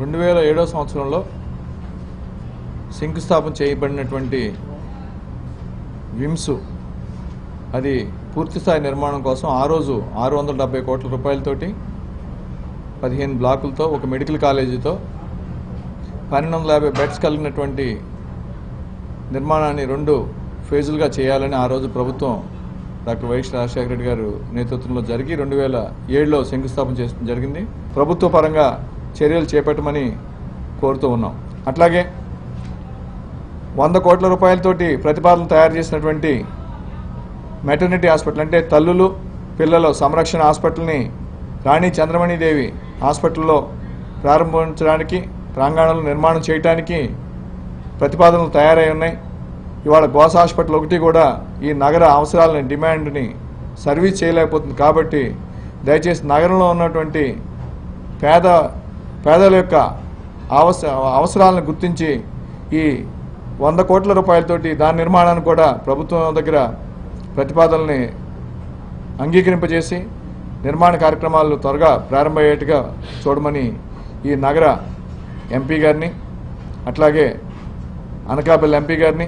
రెండు వేల ఏడో సంవత్సరంలో శంకుస్థాపన చేయబడినటువంటి విమ్స్ అది పూర్తిస్థాయి నిర్మాణం కోసం ఆ రోజు ఆరు వందల డెబ్బై కోట్ల రూపాయలతోటి పదిహేను బ్లాకులతో ఒక మెడికల్ కాలేజీతో పన్నెండు వందల యాభై బెడ్స్ కలిగినటువంటి నిర్మాణాన్ని రెండు ఫేజులుగా చేయాలని ఆ రోజు ప్రభుత్వం డాక్టర్ వైఎస్ రాజశేఖర రెడ్డి గారు నేతృత్వంలో జరిగి రెండు వేల ఏడులో శంకుస్థాపన చేసిన జరిగింది. ప్రభుత్వ పరంగా చర్యలు చేపట్టమని కోరుతూ ఉన్నాం. అట్లాగే వంద కోట్ల రూపాయలతోటి ప్రతిపాదన తయారు చేసినటువంటి మెటర్నిటీ హాస్పిటల్ అంటే తల్లులు పిల్లలు సంరక్షణ హాస్పిటల్ని రాణి చంద్రమణిదేవి హాస్పిటల్లో ప్రారంభించడానికి ప్రాంగణంలో నిర్మాణం చేయడానికి ప్రతిపాదనలు తయారై ఉన్నాయి. ఇవాళ గోస హాస్పిటల్ ఒకటి కూడా ఈ నగర అవసరాలని డిమాండ్ని సర్వీస్ చేయలేకపోతుంది కాబట్టి దయచేసి నగరంలో ఉన్నటువంటి పేద పేదల యొక్క అవస అవసరాలను గుర్తించి ఈ వంద కోట్ల రూపాయలతోటి దాని నిర్మాణాన్ని కూడా ప్రభుత్వం దగ్గర ప్రతిపాదనల్ని అంగీకరింపజేసి నిర్మాణ కార్యక్రమాలు త్వరగా ప్రారంభమయ్యేట్టుగా చూడమని ఈ నగర ఎంపీ గారిని అట్లాగే అనకాపల్లి ఎంపీ గారిని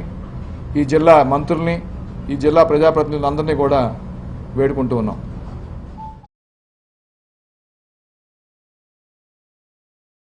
ఈ జిల్లా మంత్రుల్ని ఈ జిల్లా ప్రజాప్రతినిధులందరినీ కూడా వేడుకుంటూ ఉన్నాం.